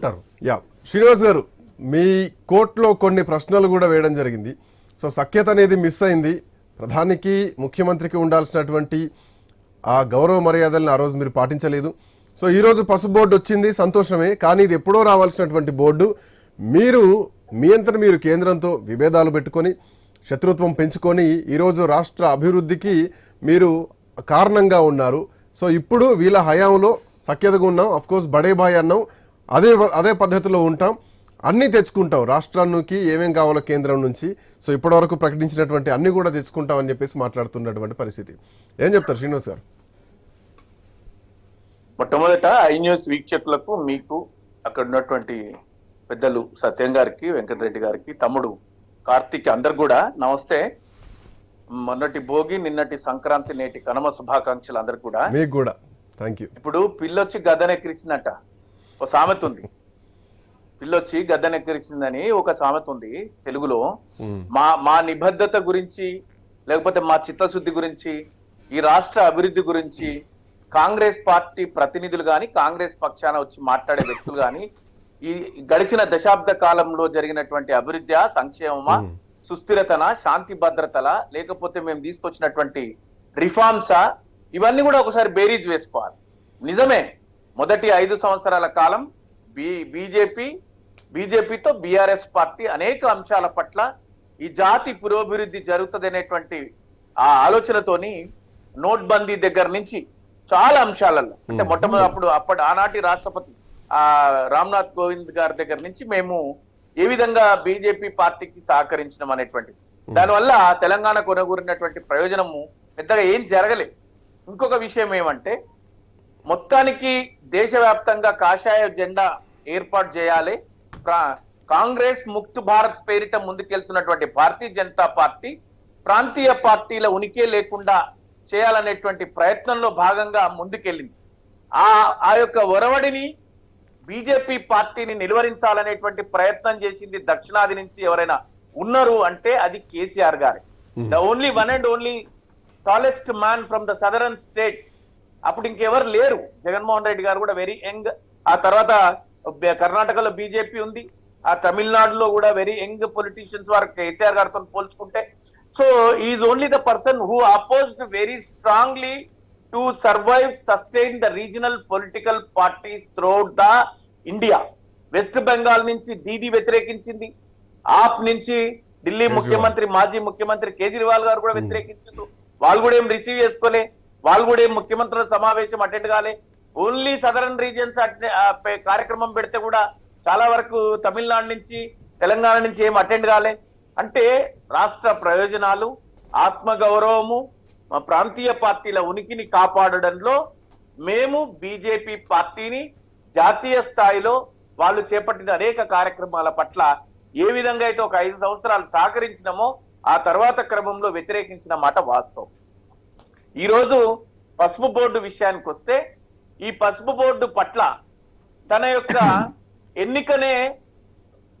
అంటారు యా. శ్రీనివాస్ గారు మీ కోర్టులో కొన్ని ప్రశ్నలు కూడా వేయడం జరిగింది. సో సఖ్యత అనేది మిస్ అయింది. ప్రధానికి ముఖ్యమంత్రికి ఉండాల్సినటువంటి ఆ గౌరవ మర్యాదలను ఆ రోజు మీరు పాటించలేదు. సో ఈరోజు పసుపు బోర్డు వచ్చింది సంతోషమే. కానీ ఇది ఎప్పుడో రావాల్సినటువంటి బోర్డు. మీరు మీ అంతట మీరు కేంద్రంతో విభేదాలు పెట్టుకొని శత్రుత్వం పెంచుకొని ఈరోజు రాష్ట్ర అభివృద్ధికి మీరు కారణంగా ఉన్నారు. సో ఇప్పుడు వీళ్ళ హయాంలో సఖ్యతగా ఉన్నాం. అఫ్కోర్స్ బడే బాయ్ అన్నాం. అదే అదే పద్ధతిలో ఉంటాం. అన్నీ తెచ్చుకుంటాం. రాష్ట్రానికి ఏమేం కావాలో కేంద్రం నుంచి. సో ఇప్పటివరకు ప్రకటించినటువంటి అన్ని కూడా తెచ్చుకుంటాం అని చెప్పేసి మాట్లాడుతున్నటువంటి పరిస్థితి. ఏం చెప్తారు శ్రీనివాస్ గారు? మొట్టమొదట ఐ న్యూస్ వీక్షకులకు మీకు అక్కడ ఉన్నటువంటి పెద్దలు సత్యం గారికి వెంకటరెడ్డి గారికి తమ్ముడు కార్తీక్ అందరు కూడా నమస్తే. మొన్నటి భోగి నిన్నటి సంక్రాంతి నేటి కనుమ శుభాకాంక్షలు అందరు కూడా. మీకు కూడా. థ్యాంక్ యూ ఇప్పుడు పిల్లొచ్చి గద్దనెక్కిరించినట్ట ఒక సామెత ఉంది. పిల్లొచ్చి గద్దనెక్కిరించిందని ఒక సామెత ఉంది తెలుగులో. మా మా నిబద్ధత గురించి లేకపోతే మా చిత్తశుద్ధి గురించి ఈ రాష్ట్ర అభివృద్ధి గురించి కాంగ్రెస్ పార్టీ ప్రతినిధులు గాని కాంగ్రెస్ పక్షాన వచ్చి మాట్లాడే వ్యక్తులు గాని ఈ గడిచిన దశాబ్ద కాలంలో జరిగినటువంటి అభివృద్ధి సంక్షేమమా సుస్థిరతన శాంతి భద్రతల లేకపోతే మేము తీసుకొచ్చినటువంటి రిఫార్మ్సా ఇవన్నీ కూడా ఒకసారి బేరీజ్ వేసుకోవాలి. నిజమే. మొదటి ఐదు సంవత్సరాల కాలం బి బీజేపీ బీజేపీతో బీఆర్ఎస్ పార్టీ అనేక అంశాల పట్ల ఈ జాతి పురోభివృద్ధి జరుగుతుంది అనేటువంటి ఆ ఆలోచనతోని నోట్ బందీ దగ్గర నుంచి చాలా అంశాలలో అంటే మొట్టమొదటి అప్పుడు అప్పటి ఆనాటి రాష్ట్రపతి ఆ రామ్నాథ్ కోవింద్ గారి దగ్గర నుంచి మేము ఏ విధంగా బీజేపీ పార్టీకి సహకరించడం అనేటువంటిది. దానివల్ల తెలంగాణ కొనగూరినటువంటి ప్రయోజనము పెద్దగా ఏం జరగలేదు. ఇంకొక విషయం ఏమంటే మొత్తానికి దేశవ్యాప్తంగా కాషాయ జెండా ఏర్పాటు చేయాలి. కాంగ్రెస్ ముక్త్ భారత్ పేరిట ముందుకెళ్తున్నటువంటి భారతీయ జనతా పార్టీ ప్రాంతీయ పార్టీల ఉనికి లేకుండా చేయాలనేటువంటి ప్రయత్నంలో భాగంగా ముందుకెళ్ళింది. ఆ ఆ యొక్క ఒరవడిని బీజేపీ పార్టీని నిలువరించాలనేటువంటి ప్రయత్నం చేసింది దక్షిణాది నుంచి ఎవరైనా ఉన్నారు అంటే అది కేసీఆర్ గారే. The only one and only tallest man from the southern states అప్పుడు ఇంకెవరు లేరు. జగన్మోహన్ రెడ్డి గారు కూడా వెరీ యంగ్. ఆ తర్వాత కర్ణాటకలో బీజేపీ ఉంది. ఆ తమిళనాడులో కూడా వెరీ యంగ్ పొలిటీషియన్స్ వారు కేసీఆర్ గారితో పోల్చుకుంటే. So is only the person who opposed very strongly to survive sustain the regional political parties throughout the India West Bengal నుంచి దీది వ్యతిరేకించింది. ఆప్ నుంచి ఢిల్లీ ముఖ్యమంత్రి మాజీ ముఖ్యమంత్రి కేజ్రీవాల్ గారు కూడా వ్యతిరేకించారు వాళ్ళు కూడా ఏం రిసీవ్ చేసుకోలే. వాళ్ళు కూడా ఏం ముఖ్యమంత్రుల సమావేశం అటెండ్ కాలే. ఓన్లీ సదరన్ రీజియన్స్ కార్యక్రమం పెడితే కూడా చాలా వరకు తమిళనాడు నుంచి తెలంగాణ నుంచి ఏం అటెండ్ కాలే. అంటే రాష్ట్ర ప్రయోజనాలు ఆత్మగౌరవము మా ప్రాంతీయ పార్టీల ఉనికిని కాపాడడంలో మేము బీజేపీ పార్టీని జాతీయ స్థాయిలో వాళ్ళు చేపట్టిన అనేక కార్యక్రమాల పట్ల ఏ విధంగా అయితే ఒక ఐదు సంవత్సరాలు సహకరించినామో ఆ తర్వాత క్రమంలో వ్యతిరేకించిన మాట వాస్తవం. ఈరోజు పసుపు బోర్డు విషయానికి వస్తే ఈ పసుపు బోర్డు పట్ల తన యొక్క ఎన్నికనే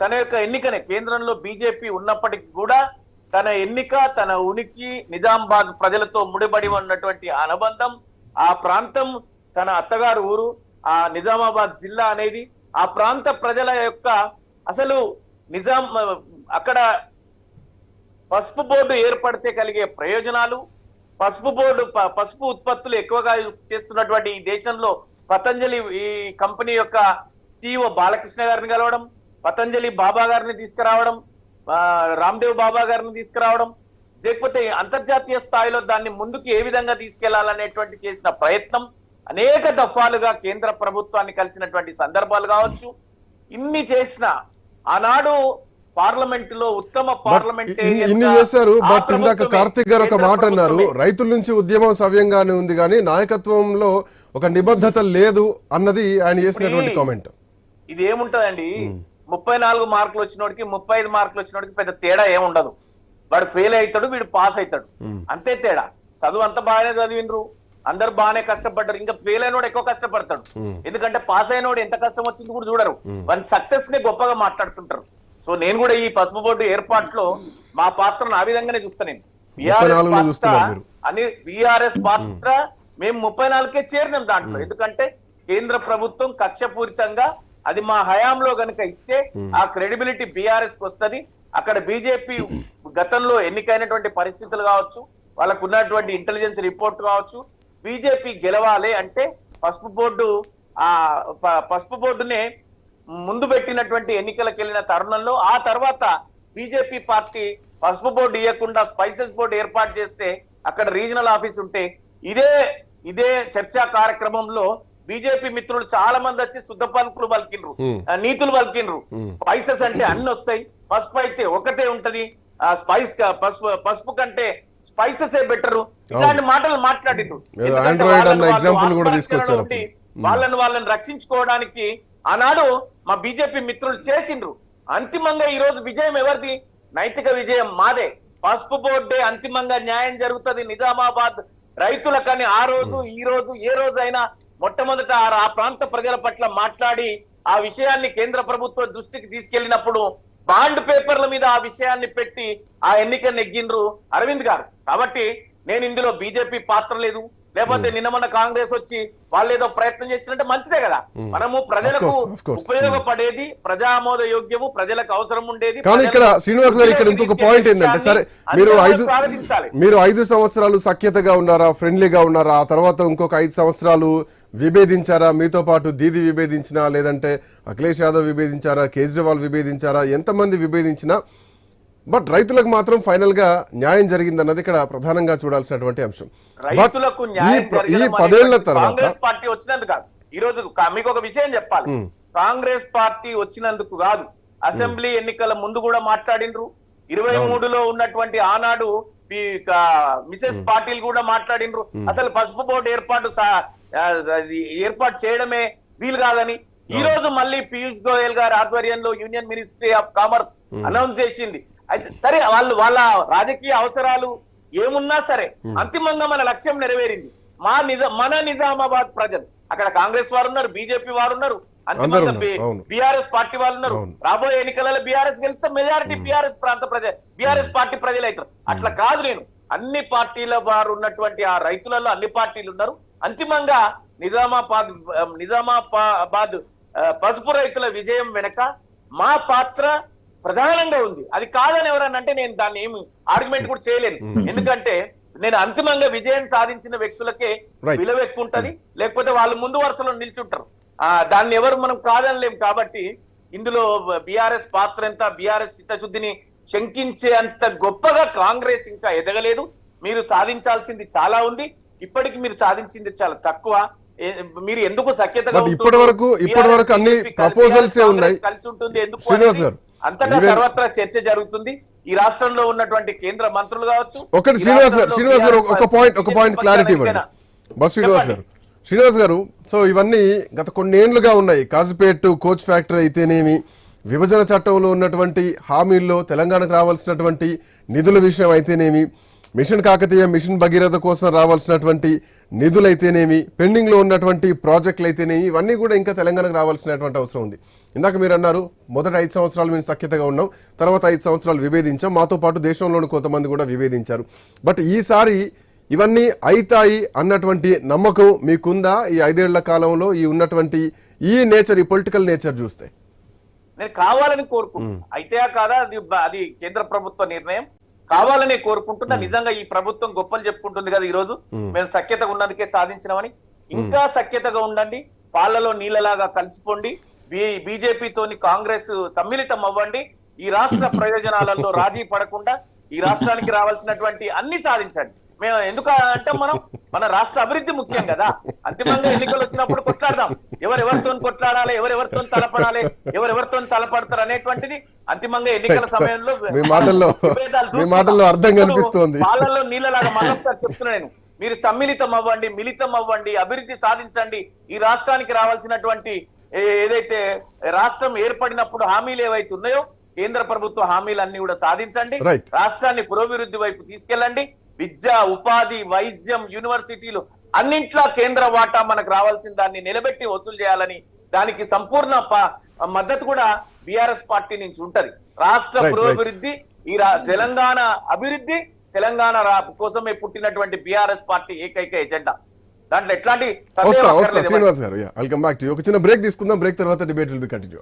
తన యొక్క ఎన్నికనే కేంద్రంలో బీజేపీ ఉన్నప్పటికీ కూడా తన ఎన్నిక తన ఉనికి నిజామాబాద్ ప్రజలతో ముడిపడి ఉన్నటువంటి అనుబంధం ఆ ప్రాంతం తన అత్తగారు ఊరు ఆ నిజామాబాద్ జిల్లా అనేది ఆ ప్రాంత ప్రజల యొక్క అసలు నిజాం అక్కడ పసుపు బోర్డు ఏర్పడితే కలిగే ప్రయోజనాలు పసుపు బోర్డు ప- పసుపు ఉత్పత్తులు ఎక్కువగా చేస్తున్నటువంటి ఈ దేశంలో పతంజలి ఈ కంపెనీ యొక్క సిఇఓ బాలకృష్ణ గారిని కలవడం పతంజలి బాబా గారిని తీసుకురావడం రామ్దేవ్ బాబా గారిని తీసుకురావడం లేకపోతే అంతర్జాతీయ స్థాయిలో దాన్ని ముందుకు ఏ విధంగా తీసుకెళ్ళాలనేటువంటి చేసిన ప్రయత్నం అనేక దఫాలుగా కేంద్ర ప్రభుత్వాన్ని కలిసినటువంటి సందర్భాలు కావచ్చు. ఇన్ని చేసిన ఆనాడు పార్లమెంట్లో ఉత్తమ బట్ పార్లమెంటేరియన్ ఇన్ని చేశారు బట్ ఇందాక కార్తిక్ గారు ఒక మాట అన్నారు రైతుల నుంచి ఉద్యమం సవ్యంగానే ఉంది కానీ నాయకత్వంలో ఒక నిబద్ధత లేదు అన్నది ఆయన చేసినటువంటి కామెంట్. ఇది ఏముంటదండి? ముప్పై నాలుగు మార్కులు వచ్చినోడికి ముప్పై ఐదు మార్కులు వచ్చినోడికి పెద్ద తేడా ఏముండదు వాడు ఫెయిల్ అవుతాడు వీడు పాస్ అవుతాడు అంతే తేడా. చదువు అంత బాగానే చదివినరు అందరు బాగానే కష్టపడ్డారు. ఇంకా ఫెయిల్ అయినోడు ఎక్కువ కష్టపడతాడు. ఎందుకంటే పాస్ అయినోడు ఎంత కష్టం వచ్చింది కూడా చూడరు. వన్ సక్సెస్ నే గొప్పగా మాట్లాడుతుంటారు. సో నేను కూడా ఈ పసుపు బోర్డు ఏర్పాట్లో మా పాత్రను ఆ విధంగానే చూస్తా నేను. పాత్ర. అని బీఆర్ఎస్ పాత్ర మేము. ముప్పై నాలుగుకే చేరినాం దాంట్లో. ఎందుకంటే కేంద్ర ప్రభుత్వం కక్షపూరితంగా అది మా హయాంలో గనుక ఇస్తే ఆ క్రెడిబిలిటీ బీఆర్ఎస్కి వస్తది. అక్కడ బీజేపీ గతంలో ఎన్నికైనటువంటి పరిస్థితులు కావచ్చు వాళ్ళకు ఉన్నటువంటి ఇంటెలిజెన్స్ రిపోర్ట్ కావచ్చు బీజేపీ గెలవాలి అంటే పసుపు బోర్డు ఆ పసుపు బోర్డునే ముందు పెట్టినటువంటి ఎన్నికలకు వెళ్ళిన తరుణంలో ఆ తర్వాత బీజేపీ పార్టీ పసుపు బోర్డు ఇవ్వకుండా స్పైసెస్ బోర్డు ఏర్పాటు చేస్తే అక్కడ రీజనల్ ఆఫీస్ ఉంటే ఇదే ఇదే చర్చా కార్యక్రమంలో బీజేపీ మిత్రులు చాలా మంది వచ్చి శుద్ధ పలుకులు. ఆ, నీతులు పలికిండ్రు. స్పైసెస్ అంటే అన్ని వస్తాయి. పసుపు అయితే ఒకటే ఉంటది. ఆ స్పైస్ పసుపు పసుపు కంటే స్పైసెస్ ఏ బెటరు ఇట్లాంటి మాటలు మాట్లాడిండ్రు. వాళ్ళని వాళ్ళని రక్షించుకోవడానికి ఆనాడు మా బీజేపీ మిత్రులు చేసిండ్రు. అంతిమంగా ఈ రోజు విజయం ఎవరిది? నైతిక విజయం మాదే. పసుపు బోర్డే అంతిమంగా న్యాయం జరుగుతుంది నిజామాబాద్ రైతులకని ఆ రోజు ఈ రోజు ఏ రోజైనా మొట్టమొదట ఆ- ఆ ప్రాంత ప్రజల పట్ల మాట్లాడి ఆ విషయాన్ని కేంద్ర ప్రభుత్వం దృష్టికి తీసుకెళ్ళినప్పుడు బాండ్ పేపర్ల మీద ఆ విషయాన్ని పెట్టి ఆ ఎన్నిక నెగ్గిండ్రు అరవింద్ గారు. కాబట్టి నేను ఇందులో బీజేపీ పాత్ర లేదు. లేకపోతే నిన్న మొన్న కాంగ్రెస్ వచ్చి వాళ్ళు ఏదో ప్రయత్నం చేసినట్టే మంచిదే కదా. మనము ప్రజలకు. ఉపయోగపడేది ప్రజామోద యోగ్యము ప్రజలకు అవసరం ఉండేది కానీ ఇక్కడ శ్రీనివాస్ గారు ఇక్కడ ఇంకొక పాయింట్ ఏంటంటే సరే మీరు ఐదు మీరు ఐదు సంవత్సరాలు సఖ్యతగా ఉన్నారా ఫ్రెండ్లీగా ఉన్నారా? ఆ తర్వాత ఇంకొక ఐదు సంవత్సరాలు విభేదించారా? మీతో పాటు దీది విభేదించినా లేదంటే అఖిలేష్ యాదవ్ విభేదించారా? కేజ్రీవాల్ విభేదించారా? ఎంతమంది విభేదించినా బట్ రైతులకు మాత్రం ఫైనల్గా న్యాయం జరిగిందన్నది ఇక్కడ ప్రధానంగా చూడాల్సినటువంటి అంశం. రైతులకు ఈ పదేళ్ళ తర్వాత కాంగ్రెస్ పార్టీ వచ్చినందుకు కాదు. ఈ రోజు మీకు ఒక విషయం చెప్పాలి. Hmm. కాంగ్రెస్ పార్టీ వచ్చినందుకు కాదు. అసెంబ్లీ ఎన్నికల ముందు కూడా మాట్లాడిండ్రు. ఇరవై మూడులో ఉన్నటువంటి ఆనాడు మిసెస్ పాటిల్ కూడా మాట్లాడిండ్రు. అసలు పసుపు బోర్డు ఏర్పాటు ఏర్పాటు చేయడమే వీలు కాదని. ఈ రోజు మళ్ళీ పీయూష్ గోయల్ గారి ఆధ్వర్యంలో union ministry of commerce announce చేసింది. అయితే సరే వాళ్ళు వాళ్ళ రాజకీయ అవసరాలు ఏమున్నా సరే అంతిమంగా మన లక్ష్యం నెరవేరింది. మా నిజ మన నిజామాబాద్ ప్రజలు. అక్కడ కాంగ్రెస్ వారు ఉన్నారు బీజేపీ వారు ఉన్నారు. అంతిమంగా. బీఆర్ఎస్ పార్టీ వాళ్ళు ఉన్నారు. రాబోయే ఎన్నికలలో బీఆర్ఎస్ గెలిస్తే మెజారిటీ బీఆర్ఎస్ ప్రాంత ప్రజ బీఆర్ఎస్ పార్టీ ప్రజలు అవుతారు. అట్లా కాదు నేను. అన్ని పార్టీల వారు ఉన్నటువంటి ఆ రైతులలో అన్ని పార్టీలు ఉన్నారు. అంతిమంగా నిజామాబాద్ నిజామాబాద్ పసుపు రైతుల విజయం వెనక మా పాత్ర ప్రధానంగా ఉంది. అది కాదని ఎవరన్నా అంటే నేను దాన్ని ఏమి ఆర్గ్యుమెంట్ కూడా చేయలేను. ఎందుకంటే నేను అంతిమంగా విజయం సాధించిన వ్యక్తులకే. విలువ ఎక్కువ ఉంటది. లేకపోతే వాళ్ళు ముందు వరుసలో నిల్చుంటారు. ఆ దాన్ని ఎవరు మనం కాదనలేం కాబట్టి ఇందులో బీఆర్ఎస్ పాత్ర ఎంత బీఆర్ఎస్ చిత్తశుద్ధిని శంకించే అంత గొప్పగా కాంగ్రెస్ ఇంకా ఎదగలేదు. మీరు సాధించాల్సింది చాలా ఉంది. ఇప్పటికి మీరు సాధించింది చాలా తక్కువ. మీరు ఎందుకు సఖ్యతగా? ఇప్పటి వరకు- ఇప్పటి వరకు అన్ని కాంగ్రెస్ ఉన్నాయి. కలిసి ఉంటుంది. ఎందుకు అంతటా సర్వత్రా చర్చ జరుగుతుంది. ఈ రాష్ట్రంలో ఉన్నటువంటి కేంద్ర మంత్రులు కావచ్చు ఒకటి శ్రీనివాస్ గారు శ్రీనివాస్ గారు ఒక పాయింట్ ఒక పాయింట్ క్లారిటీ ఇవ్వండి. బస్ శ్రీనివాస్ గారు శ్రీనివాస్ గారు సో ఇవన్నీ గత కొన్నేళ్ళుగా ఉన్నాయి. కాజిపేట్ కోచ్ ఫ్యాక్టరీ అయితేనేమి విభజన చట్టంలో ఉన్నటువంటి హామీల్లో తెలంగాణకు రావాల్సినటువంటి నిధుల విషయం అయితేనేమి మిషన్ కాకతీయ మిషన్ భగీరథ కోసం రావాల్సినటువంటి నిధులైతేనేమి పెండింగ్లో ఉన్నటువంటి ప్రాజెక్టులు అయితేనేమి ఇవన్నీ కూడా ఇంకా తెలంగాణకు రావాల్సినటువంటి అవసరం ఉంది. ఇందాక మీరు అన్నారు మొదటి ఐదు సంవత్సరాలు మేము సఖ్యతగా ఉన్నాం తర్వాత ఐదు సంవత్సరాలు విభేదించాం మాతో పాటు దేశంలోని కొంతమంది కూడా విభేదించారు. బట్ ఈసారి ఇవన్నీ అయితాయి అన్నటువంటి నమ్మకం మీకుందా? ఈ ఐదేళ్ళ కాలంలో ఈ ఉన్నటువంటి ఈ నేచర్ ఈ పొలిటికల్ నేచర్ చూస్తే. నేను కావాలని కోరుకుంటున్నా. అయితే కాదా? అది అది కేంద్ర ప్రభుత్వ నిర్ణయం. కావాలనే కోరుకుంటున్నా. నిజంగా ఈ ప్రభుత్వం గొప్పలు చెప్పుకుంటుంది కదా ఈ రోజు మేము సఖ్యతగా ఉన్నందుకే సాధించినామని. ఇంకా సఖ్యతగా ఉండండి. పాలలో నీళ్ళలాగా కలిసిపోండి. బీజేపీ తోని కాంగ్రెస్ సమ్మిళితం అవ్వండి. ఈ రాష్ట్ర ప్రయోజనాలలో రాజీ పడకుండా ఈ రాష్ట్రానికి రావాల్సినటువంటి అన్ని సాధించండి. మేము ఎందుకు అంటే మనం? మన రాష్ట్ర అభివృద్ధి ముఖ్యం కదా. అంతిమంగా ఎన్నికలు వచ్చినప్పుడు కొట్లాడదాం. ఎవరెవరితో కొట్లాడాలి ఎవరెవరితో తలపడాలి ఎవరెవరితో తలపడతారు అనేటువంటిది అంతిమంగా ఎన్నికల సమయంలో మీ మాటల్లో మీ. మాటల్లో అర్థం కనిపిస్తోంది. పాలల్లో నీళ్ళలాగా మళ్ళొకసారి చెప్తున్నా నేను. మీరు సమ్మిళితం అవ్వండి మిళితం అవ్వండి అభివృద్ధి సాధించండి. ఈ రాష్ట్రానికి రావాల్సినటువంటి ఏదైతే రాష్ట్రం ఏర్పడినప్పుడు హామీలు ఏవైతే ఉన్నాయో కేంద్ర ప్రభుత్వ హామీలన్నీ కూడా సాధించండి. రాష్ట్రాన్ని పురోభివృద్ధి వైపు తీసుకెళ్ళండి. విద్య ఉపాధి వైద్యం యూనివర్సిటీలు అన్నింట్లో కేంద్ర వాటా మనకు రావాల్సిన దాన్ని నిలబెట్టి వసూలు చేయాలని దానికి సంపూర్ణ మద్దతు కూడా బీఆర్ఎస్ పార్టీ నుంచి ఉంటది. రాష్ట్ర. పురోభివృద్ధి ఈ రా- తెలంగాణ అభివృద్ధి తెలంగాణ కోసమే పుట్టినటువంటి బీఆర్ఎస్ పార్టీ ఏకైక ఎజెండా. దాంట్లో ఎట్లాంటి. శ్రీనివాస్ గారు వెల్కమ్ బ్యాక్ టు ఒక చిన్న బ్రేక్ తీసుకుందాం బ్రేక్ తర్వాత డిబేట్ విల్ బి కంటిన్యూ